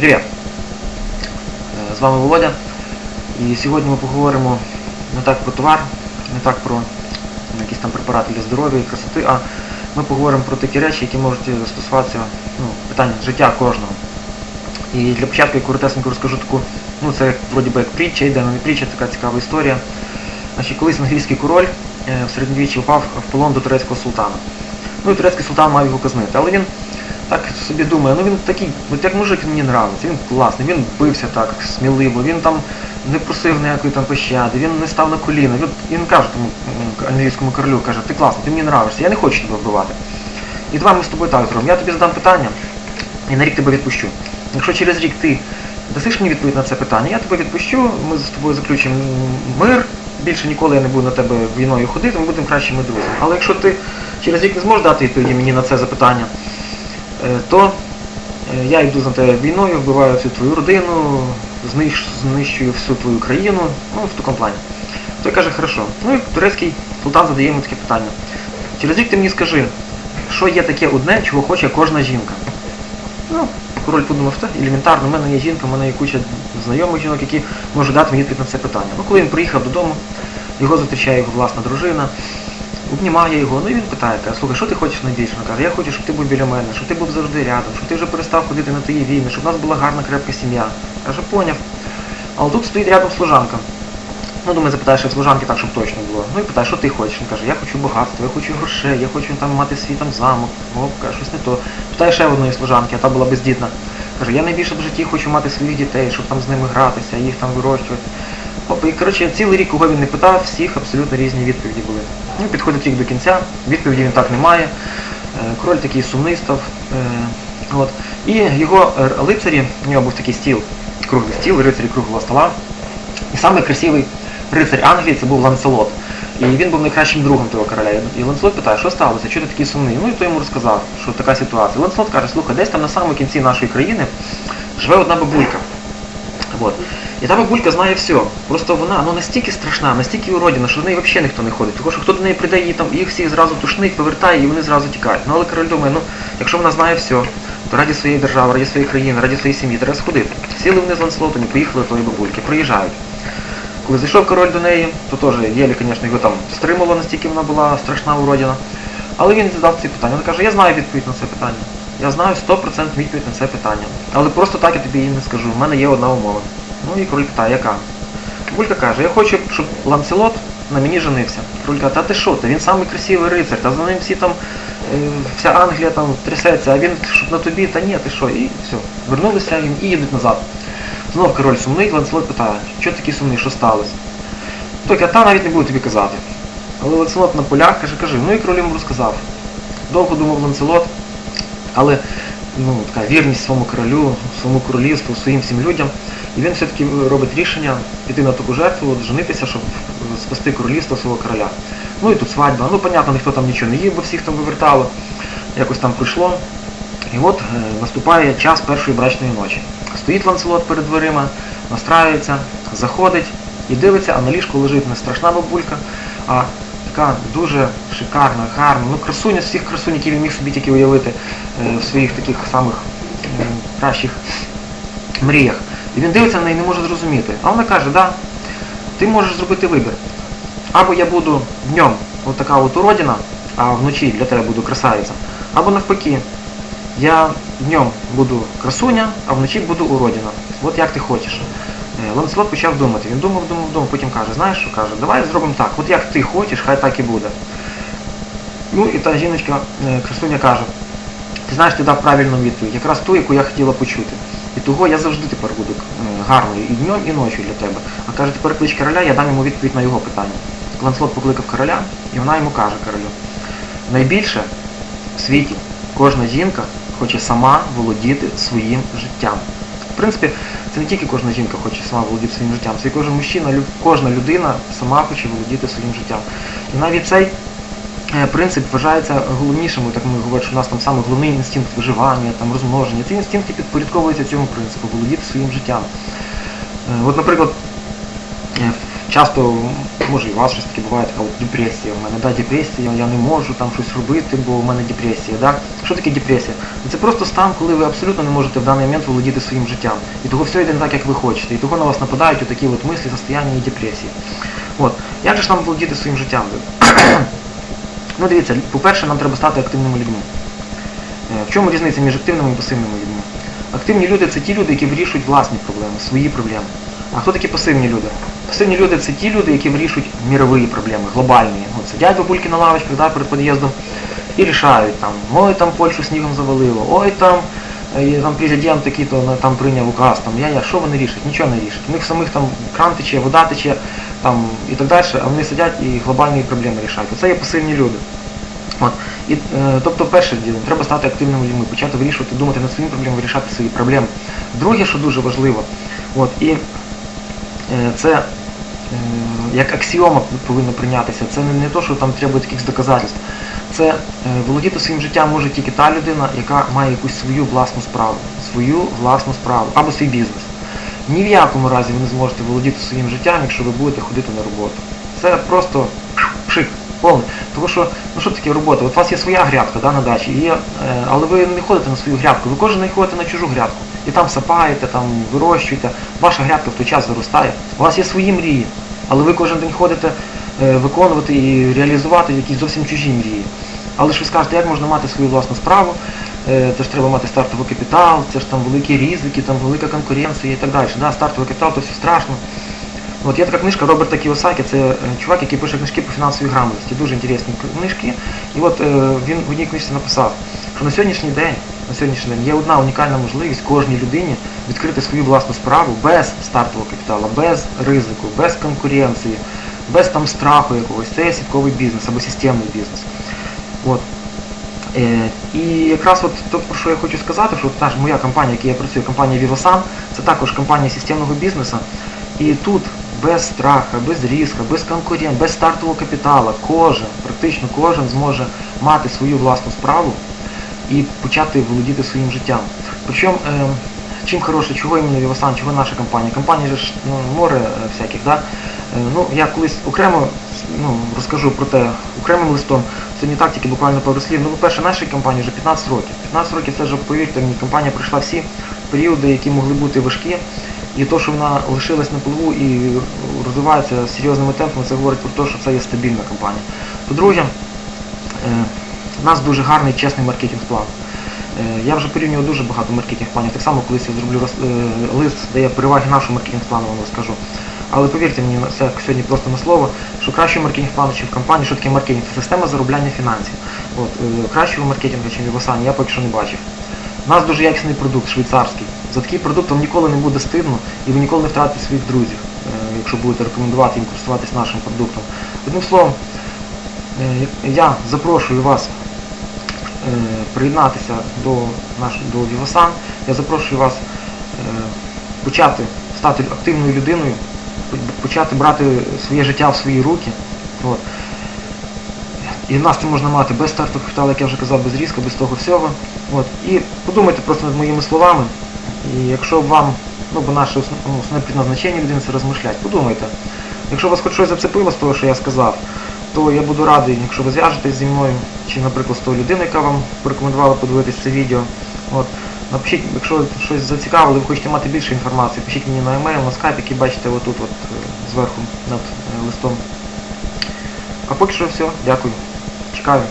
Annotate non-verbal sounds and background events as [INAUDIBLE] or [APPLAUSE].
Привіт! З вами Володя. І сьогодні ми поговоримо не так про товар, не так про якісь там препарати для здоров'я і красоти, а ми поговоримо про такі речі, які можуть стосуватися ну, питань життя кожного. І для початку я коротесенько розкажу таку, ну це вроді би як притча, йде, не притча, така цікава історія. Значить, колись англійський король е, в середньовіччі впав в полон до турецького султана. Ну і турецький султан мав його казнити. Але він так собі думає, ну він такий, от як мужик мені нравиться, він класний, він бився так сміливо, він там не просив ніякої там пощади, він не став на коліна. Він, він каже тому англійському королю, каже, ти класний, ти мені нравишся, я не хочу тебе вбивати. І давай ми з тобою так зробимо. Я тобі задам питання і на рік тебе відпущу. Якщо через рік ти дасиш мені відповідь на це питання, я тебе відпущу, ми з тобою заключимо мир, більше ніколи я не буду на тебе війною ходити, ми будемо кращими друзями. Але якщо ти через рік не зможеш дати відповіді мені на це запитання, то е, я йду за тебе війною, вбиваю всю твою родину, знищ- знищую всю твою країну, ну в такому плані. Той каже, хорошо. Ну і турецький султан задає йому таке питання. Через рік ти мені скажи, що є таке одне, чого хоче кожна жінка. Ну, король подумав, так, елементарно, в мене є жінка, в мене є куча знайомих жінок, які можуть дати мені відповідь на це питання. Ну, коли він приїхав додому, його зустрічає його власна дружина, обнімає його, ну і він питає, каже, слухай, що ти хочеш найбільше? Він каже, я хочу, щоб ти був біля мене, щоб ти був завжди рядом, щоб ти вже перестав ходити на тії війни, щоб в нас була гарна крепка сім'я. Каже, поняв. Але тут стоїть рядом служанка. Ну, думаю, запитаєш в служанки так, щоб точно було. Ну і питає, що ти хочеш? Він каже, я хочу багатства, я хочу грошей, я хочу там мати свій там замок, ну, каже, щось не то. Питає ще одної служанки, а та була бездітна. Каже, я найбільше в житті хочу мати своїх дітей, щоб там з ними гратися, їх там вирощувати. Оп, і коротше, цілий рік, кого він не питав, всіх абсолютно різні відповіді були. Ну, підходить рік до кінця, відповіді він так не має. Е, Король такий сумний став. Е, От. І його е, лицарі, у нього був такий стіл, круглий стіл, рицарі круглого стола. І самий красивий рицарь Англії це був Ланселот. І він був найкращим другом того короля. І Ланселот питає, що сталося, чого ти такий сумний? Ну і той йому розказав, що така ситуація. Ланселот каже, слухай, десь там на самому кінці нашої країни живе одна бабулька. От. І та бабулька знає все. Просто вона ну, настільки страшна, настільки уродина, що до неї взагалі ніхто не ходить. Тому що хто до неї прийде, її там їх всіх зразу тушнить, повертає і вони зразу тікають. Ну але король думає, ну якщо вона знає все, то раді своєї держави, раді своєї країни, раді своєї сім'ї треба сходити. Сіли вони з Ланселотом і поїхали до тої бабульки, приїжджають. Коли зайшов король до неї, то теж єлі, звісно, його там стримало, настільки вона була страшна уродина. Але він задав ці питання. Він каже, я знаю відповідь на це питання. Я знаю 100% відповідь на це питання. Але просто так я тобі її не скажу. В мене є одна умова. Ну і питає, яка? Булька каже, я хочу, щоб Ланселот на мені женився. Король каже, та ти що, ти він самий красивий рицар, та за ним всі там, е, вся Англія там трясеться, а він щоб на тобі, та ні, ти що, і все. Вернулися і їдуть назад. Знов король сумний, Ланселот питає, що такий сумний, що сталося? Каже, та навіть не буду тобі казати. Але Ланселот на полях каже, кажи, ну і король йому розказав. Довго думав Ланселот, але ну, така вірність своєму королю, своєму королівству, своїм всім людям. І він все-таки робить рішення піти на таку жертву, женитися, щоб спасти королівство свого короля. Ну і тут свадьба. Ну, понятно, ніхто там нічого не їв, бо всіх там вивертало. Якось там пройшло. І от е, наступає час першої брачної ночі. Стоїть Ланселот перед дверима, настраюється, заходить і дивиться, а на ліжку лежить не страшна бабулька, а така дуже шикарна, гарна, ну красуня з всіх красунь, які він міг собі тільки уявити е, в своїх таких самих е, кращих мріях. І він дивиться на неї не може зрозуміти. А вона каже, да, ти можеш зробити вибір. Або я буду днем от така от уродина, а вночі для тебе буду красавиця. Або навпаки, я днем буду красуня, а вночі буду уродина. От як ти хочеш. Е, Ланселот почав думати. Він думав, думав, думав, потім каже, знаєш що каже, давай зробимо так, от як ти хочеш, хай так і буде. Ну і та жіночка, е, красуня каже, ти знаєш, ти дав правильну відповідь, якраз ту, яку я хотіла почути. І того я завжди тепер буду е, гарною і днем, і ночі для тебе. А каже, тепер клич короля, я дам йому відповідь на його питання. Ланселот покликав короля, і вона йому каже королю, найбільше в світі кожна жінка хоче сама володіти своїм життям. В принципі, це не тільки кожна жінка хоче сама володіти своїм життям, це і кожен мужчина, кожна людина сама хоче володіти своїм життям. І навіть цей е, принцип вважається головнішим, так ми говоримо, що у нас там саме головний інстинкт виживання, там розмноження. Ці інстинкти підпорядковуються цьому принципу, володіти своїм життям. Е, От, наприклад, е, часто, може і у вас щось таке буває, така от депресія. У мене да, депресія, я не можу там щось робити, бо у мене депресія. Да? Що таке депресія? Ну, Це просто стан, коли ви абсолютно не можете в даний момент володіти своїм життям. І того все йде не так, як ви хочете. І того на вас нападають такі от мислі, состояння і депресії. От. Як же ж нам володіти своїм життям? [CLEARS THROAT] ну дивіться, по-перше, нам треба стати активними людьми. Е, В чому різниця між активними і пасивними людьми? Активні люди це ті люди, які вирішують власні проблеми, свої проблеми. А хто такі пасивні люди? Пасивні люди це ті люди, які вирішують мірові проблеми, глобальні. От сидять бабульки на лавочках да, перед під'їздом і рішають там, ой там Польщу снігом завалило, ой там, е, там президент такий-то там прийняв указ, там я, я, що вони рішать? Нічого не рішать. У них самих там кран тече, вода тече там, і так далі, а вони сидять і глобальні проблеми рішають. Оце є пасивні люди. От. І, е, тобто, перше діло, треба стати активними людьми, почати вирішувати, думати над своїми проблемами, вирішати свої проблеми. Друге, що дуже важливо, от, і е, це як аксіома повинно прийнятися, це не, то, що там треба якихось доказательств. Це е, володіти своїм життям може тільки та людина, яка має якусь свою власну справу, свою власну справу або свій бізнес. Ні в якому разі ви не зможете володіти своїм життям, якщо ви будете ходити на роботу. Це просто пшик, повний. Тому що, ну що таке робота? От у вас є своя грядка да, на дачі, є, е, але ви не ходите на свою грядку, ви кожен ходите на чужу грядку. І там сапаєте, там вирощуєте, ваша грядка в той час заростає. У вас є свої мрії, але ви кожен день ходите е, виконувати і реалізувати якісь зовсім чужі мрії. Але ж ви скажете, як можна мати свою власну справу, Е, це ж треба мати стартовий капітал, це ж там великі ризики, там велика конкуренція і так далі. Да, стартовий капітал то все страшно. От є така книжка Роберта Кіосакі, це е, чувак, який пише книжки по фінансовій грамотності, дуже інтересні книжки. І от він в одній книжці написав, на сьогоднішній день, на сьогоднішній день є одна унікальна можливість кожній людині відкрити свою власну справу без стартового капіталу, без ризику, без конкуренції, без там страху якогось. Це є сітковий бізнес або системний бізнес. От. Е, І якраз от то, про що я хочу сказати, що от наша моя компанія, якій я працюю, компанія Vivosan, це також компанія системного бізнесу. І тут без страха, без різка, без конкурент, без стартового капіталу, кожен, практично кожен зможе мати свою власну справу і почати володіти своїм життям. Причому, е, чим хороше, чого іменно Vivosan, чого наша компанія? Компанія ж ну, море е, всяких, да? Е, Ну, я колись окремо ну, розкажу про те окремим листом. Сьогодні тактики буквально пару слів. Ну, по-перше, нашій компанії вже 15 років. 15 років це вже, повірте мені, компанія пройшла всі періоди, які могли бути важкі. І то, що вона лишилась на плаву і розвивається серйозними темпами, це говорить про те, що це є стабільна компанія. По-друге, е, у нас дуже гарний чесний маркетинг-план. Е, Я вже порівнював дуже багато маркетинг-планів. Так само колись я зроблю е, лист, де я переваги нашого маркетинг-плану вам розкажу. Але повірте мені, це сьогодні просто на слово, що кращий маркетинг-план, чи в компанії, що таке маркетинг, це система заробляння фінансів. От, е, кращого маркетингу, ніж в Вівасані, я поки що не бачив. У нас дуже якісний продукт, швейцарський. За такий продукт вам ніколи не буде стидно і ви ніколи не втратите своїх друзів, якщо будете рекомендувати їм користуватись нашим продуктом. Одним словом, я запрошую вас приєднатися до нашого до Vivasan. Я запрошую вас е, почати стати активною людиною, почати брати своє життя в свої руки. От. І нас це можна мати без стартового капіталу, як я вже казав, без різка, без того всього. От. І подумайте просто над моїми словами. І якщо вам, ну бо наше основ- ну, основне предназначення людини це розмишляти, подумайте. Якщо вас хоч щось зацепило з того, що я сказав, то я буду радий, якщо ви зв'яжетесь зі мною, чи, наприклад, з тою людиною, яка вам порекомендувала подивитися це відео. От. Напишіть, якщо щось зацікавило, ви хочете мати більше інформації, пишіть мені на емейл, на скайп, який бачите отут, от, е, зверху над е, листом. А поки що все, дякую. Чекаю.